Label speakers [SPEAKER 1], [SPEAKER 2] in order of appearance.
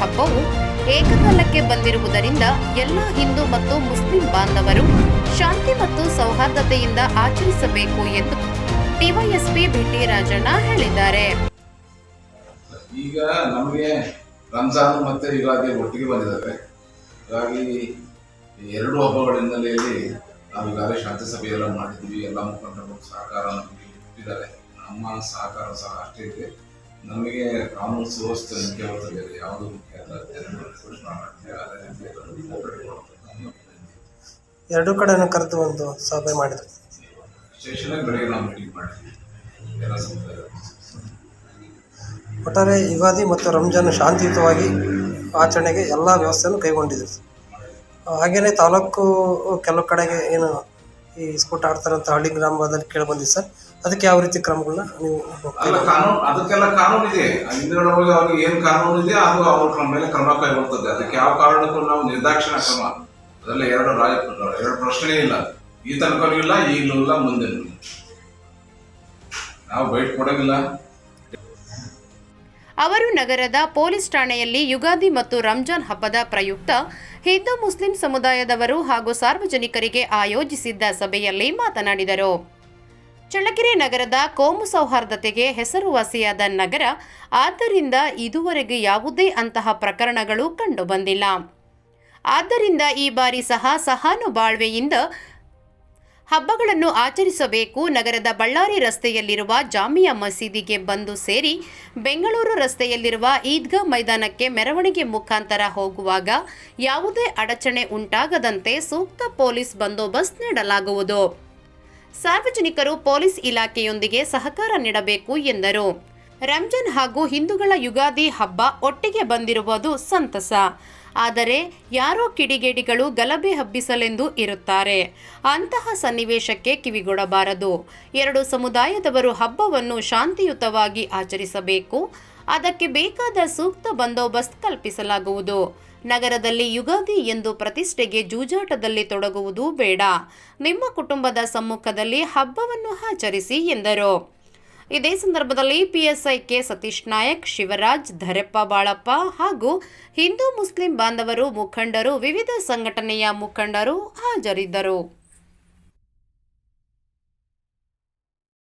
[SPEAKER 1] ಹಬ್ಬವು ಏಕಕಾಲಕ್ಕೆ ಬಂದಿರುವುದರಿಂದ ಎಲ್ಲ ಹಿಂದೂ ಮತ್ತು ಮುಸ್ಲಿಂ ಬಾಂಧವರು ಶಾಂತಿ ಮತ್ತು ಸೌಹಾರ್ದತೆಯಿಂದ ಆಚರಿಸಬೇಕು ಎಂದು ಡಿವೈಎಸ್ಪಿ ಬಿಟಿ ರಾಜಣ್ಣ ಹೇಳಿದ್ದಾರೆ.
[SPEAKER 2] ಈಗ ನಮಗೆ ರಂಜಾನ್ ಮತ್ತೆ ಯುಗಾದಿ ಒಟ್ಟಿಗೆ ಬಂದಿದ್ದಾರೆ ಹಾಗಾಗಿ ಎರಡು ಹಬ್ಬಗಳ ಹಿನ್ನೆಲೆಯಲ್ಲಿ ನಾವು ಈಗಾಗಲೇ ಶಾಂತಿ ಸಭೆಯೆಲ್ಲ ಮಾಡಿದ್ದೀವಿ ಎಲ್ಲ ಮುಖಂಡರು ಸಹಕಾರ ನಮಗೆ ಇಟ್ಟಿದ್ದಾರೆ ನಮ್ಮ ಸಹಕಾರ ಸಹ ಅಷ್ಟೇ ಇದೆ. ನಮಗೆ ಕಾನೂನು ಸುವ್ಯವಸ್ಥೆ ಮುಖ್ಯವಾದ ಯಾವುದು ಮುಖ್ಯ ಅಲ್ಲ ಎರಡು ಶೋಷಣೆ ಮಾಡ್ತೀವಿ ಅದೇ ರೀತಿ
[SPEAKER 3] ಕಡೆನೂ ಕರೆದು ಒಂದು ಸಭೆ ಮಾಡಿದ್ರು.
[SPEAKER 2] ಸ್ಟೇಷನ್ಗೆ ಬೆಳಗ್ಗೆ ನಾವು ಮೀಟಿಂಗ್ ಮಾಡಿದ್ವಿ. ಎಲ್ಲ ಸಮುದಾಯ
[SPEAKER 3] ಒಟ್ಟಾರೆ ಯುಗಾದಿ ಮತ್ತು ರಂಜಾನ್ ಶಾಂತಿಯುತವಾಗಿ ಆಚರಣೆಗೆ ಎಲ್ಲ ವ್ಯವಸ್ಥೆಯನ್ನು ಕೈಗೊಂಡಿದ್ದರು ಹಾಗೆಯೇ ತಾಲೂಕು ಕೆಲವು ಕಡೆಗೆ ಏನು ಈ ಸ್ಫೋಟ ಆಡ್ತಾರೆ ಅಂತ ಹಳ್ಳಿ ಗ್ರಾಮದಲ್ಲಿ ಕೇಳಿ ಬಂದಿದೆ ಸರ್. ಅದಕ್ಕೆ ಯಾವ ರೀತಿ ಕ್ರಮಗಳನ್ನ ನೀವು
[SPEAKER 2] ಕಾನೂನು, ಅದಕ್ಕೆಲ್ಲ ಕಾನೂನು ಇದೆ. ಹಿಂದ್ಗಡೆ ಅವ್ರಿಗೆ ಏನು ಕಾನೂನು ಇದೆ, ಅದು ಅವ್ರ ಕ್ರಮ ಮೇಲೆ ಕ್ರಮ ಕೈಗೊಳ್ತದೆ. ಅದಕ್ಕೆ ಯಾವ ಕಾರಣಕ್ಕೂ ನಾವು ನಿರ್ದಾಕ್ಷಿಣ ಕ್ರಮ. ಅದೆಲ್ಲ ಎರಡು ರಾಜ, ಎರಡು ಪ್ರಶ್ನೆ ಇಲ್ಲ. ಈ ತನಕ ಇಲ್ಲ, ಈಗಲೂ ಇಲ್ಲ ಇಲ್ಲ. ನಾವು ಬೈಟ್ ಕೊಡೋಂಗಿಲ್ಲ.
[SPEAKER 1] ಅವರು ನಗರದ ಪೊಲೀಸ್ ಠಾಣೆಯಲ್ಲಿ ಯುಗಾದಿ ಮತ್ತು ರಂಜಾನ್ ಹಬ್ಬದ ಪ್ರಯುಕ್ತ ಹಿಂದೂ ಮುಸ್ಲಿಂ ಸಮುದಾಯದವರು ಹಾಗೂ ಸಾರ್ವಜನಿಕರಿಗೆ ಆಯೋಜಿಸಿದ್ದ ಸಭೆಯಲ್ಲಿ ಮಾತನಾಡಿದರು. ಚಳ್ಳಕೆರೆ ನಗರದ ಕೋಮು ಸೌಹಾರ್ದತೆಗೆ ಹೆಸರುವಾಸಿಯಾದ ನಗರ, ಆದ್ದರಿಂದ ಇದುವರೆಗೆ ಯಾವುದೇ ಅಂತಹ ಪ್ರಕರಣಗಳು ಕಂಡುಬಂದಿಲ್ಲ. ಆದ್ದರಿಂದ ಈ ಬಾರಿ ಸಹ ಸಹಾನುಬಾಳ್ವೆಯಿಂದ ಹಬ್ಬಗಳನ್ನು ಆಚರಿಸಬೇಕು. ನಗರದ ಬಳ್ಳಾರಿ ರಸ್ತೆಯಲ್ಲಿರುವ ಜಾಮಿಯಾ ಮಸೀದಿಗೆ ಬಂದು ಸೇರಿ ಬೆಂಗಳೂರು ರಸ್ತೆಯಲ್ಲಿರುವ ಈದ್ಗಾ ಮೈದಾನಕ್ಕೆ ಮೆರವಣಿಗೆ ಮುಖಾಂತರ ಹೋಗುವಾಗ ಯಾವುದೇ ಅಡಚಣೆ ಉಂಟಾಗದಂತೆ ಸೂಕ್ತ ಪೊಲೀಸ್ ಬಂದೋಬಸ್ತ್ ನೀಡಲಾಗುವುದು. ಸಾರ್ವಜನಿಕರು ಪೊಲೀಸ್ ಇಲಾಖೆಯೊಂದಿಗೆ ಸಹಕಾರ ನೀಡಬೇಕು ಎಂದರು. ರಂಜಾನ್ ಹಾಗೂ ಹಿಂದೂಗಳ ಯುಗಾದಿ ಹಬ್ಬ ಒಟ್ಟಿಗೆ ಬಂದಿರುವುದು ಸಂತಸ. ಆದರೆ ಯಾರೋ ಕಿಡಿಗೇಡಿಗಳು ಗಲಭೆ ಹಬ್ಬಿಸಲೆಂದು ಇರುತ್ತಾರೆ. ಅಂತಹ ಸನ್ನಿವೇಶಕ್ಕೆ ಕಿವಿಗೊಡಬಾರದು. ಎರಡು ಸಮುದಾಯದವರು ಹಬ್ಬವನ್ನು ಶಾಂತಿಯುತವಾಗಿ ಆಚರಿಸಬೇಕು. ಅದಕ್ಕೆ ಬೇಕಾದ ಸೂಕ್ತ ಬಂದೋಬಸ್ತ್ ಕಲ್ಪಿಸಲಾಗುವುದು. ನಗರದಲ್ಲಿ ಯುಗಾದಿ ಎಂದು ಪ್ರತಿಷ್ಠೆಗೆ ಜೂಜಾಟದಲ್ಲಿ ತೊಡಗುವುದು ಬೇಡ. ನಿಮ್ಮ ಕುಟುಂಬದ ಸಮ್ಮುಖದಲ್ಲಿ ಹಬ್ಬವನ್ನು ಆಚರಿಸಿ ಎಂದರು. ಇದೇ ಸಂದರ್ಭದಲ್ಲಿ ಪಿಎಸ್ಐ ಕೆ ಸತೀಶ್ ನಾಯಕ್, ಶಿವರಾಜ್, ಧರೆಪ್ಪ ಬಾಳಪ್ಪ ಹಾಗೂ ಹಿಂದೂ ಮುಸ್ಲಿಂ ಬಾಂಧವರು ಮುಖಂಡರು, ವಿವಿಧ ಸಂಘಟನೆಯ ಮುಖಂಡರು ಹಾಜರಿದ್ದರು.